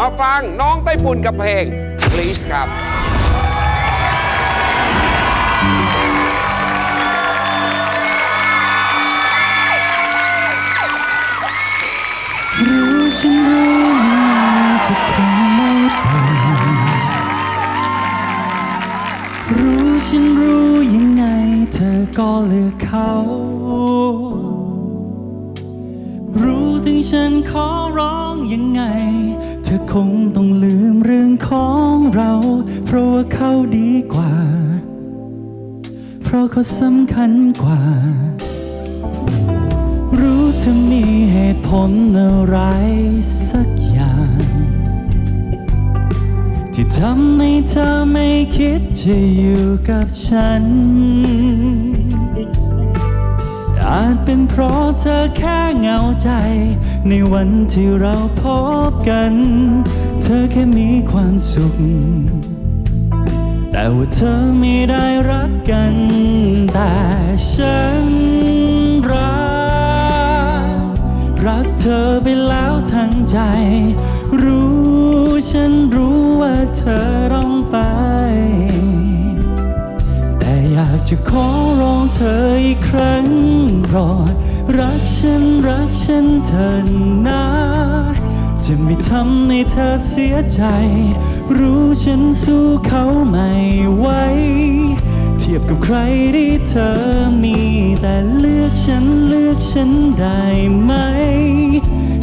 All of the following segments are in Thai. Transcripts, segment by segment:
มาฟังน้องไต้ฝุ่นกับเพลง please ครับรู้ฉันรู้ยังไงก็คงไม่เป็นรู้ฉันรู้ยังไงเธอก็เลือกเขา ถึงฉันขอร้องยังไง เธอคงต้องลืมเรื่องของเรา เพราะว่าเขาดีกว่า เพราะเขาสำคัญกว่า รู้เธอมีเหตุผลอะไรสักอย่าง ที่ทำให้เธอไม่คิดจะอยู่กับฉัน อาจเป็นเพราะเธอแค่เหงาใจ ในวันที่เราพบกัน เธอแค่มีความสุข แต่ว่าเธอไม่ได้รักกัน แต่ฉันรัก รักเธอไปแล้วทั้งใจ รู้ฉันรู้ว่าเธอต้องไป จะขอร้องเธออีกครั้งโปรดรักฉันรักฉันเธอนะจะไม่ทำให้เธอเสียใจ รู้ฉันสู้เขาไม่ไหวเทียบกับใครที่เธอมี แต่เลือกฉันเลือกฉันได้ไหม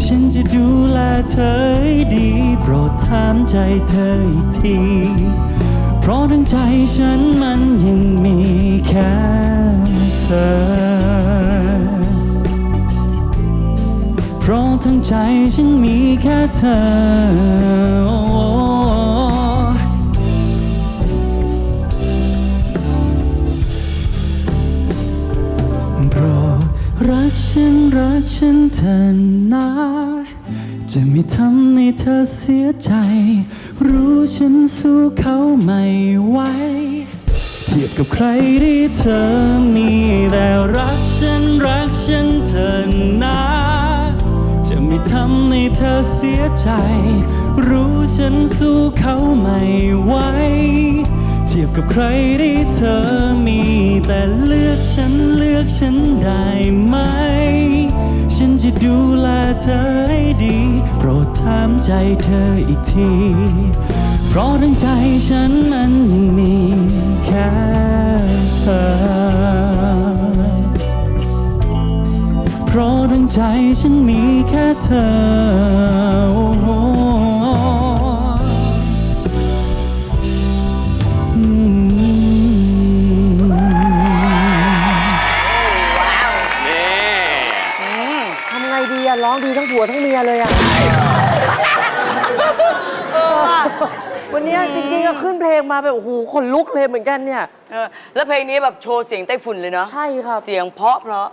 ฉันจะดูแลเธอดี โปรดถามใจเธออีกที เพราะทั้งใจฉันมันยังมีแค่เธอ เพราะทั้งใจฉันมีแค่เธอรดรักฉันรักฉันเธอนะ จะไม่ทำให้เธอเสียใจ รู้ฉันสู้เขาไม่ไหว เทียบกับใครที่เธอมีแต่รักฉันรักฉันเธอนะ จะไม่ทำให้เธอเสียใจ รู้ฉันสู้เขาไม่ไหว เทียบกับใครที่เธอมี แต่เลือกฉันเลือกฉันได้ไหม ฉันจะดูแล เธอให้ดี โปรดถามใจเธออีกที เพราะทั้งใจฉันมันยังมีแค่เธอ เพราะทั้งใจฉันมีแค่เธอ ผัวทั้งเมียเลยอะวันเนี้ยจริงๆก็ขึ้นเพลงมาแบบโอ้โหขนลุกเลยเหมือนกันเนี่ย เออแล้วเพลงนี้แบบโชว์เสียงไต้ฝุ่นเลยเนาะใช่ครับ เสียงเพราะเพราะ